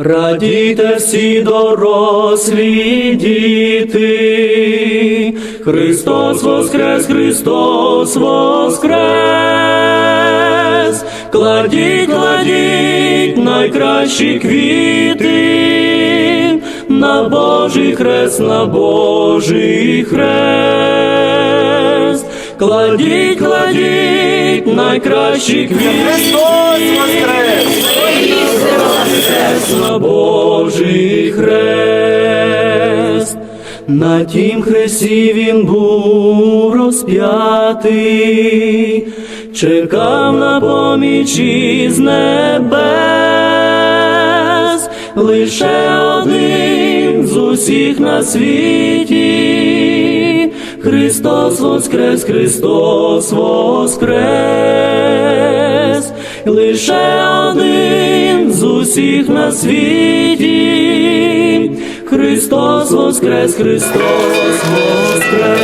Радійте всі дорослі діти, Христос воскрес, Христос воскрес, кладіть, кладіть найкращі квіти, на Божий хрест, на Божий хрест, кладіть, кладіть найкращі квіти. Христос воскрес! На Божий хрест. На тім хресті він був розп'ятий, чекав на поміч із небес, лише один з усіх на світі, Христос воскрес, Христос воскрес, лише один з усіх на світі, Христос воскрес, Христос воскрес.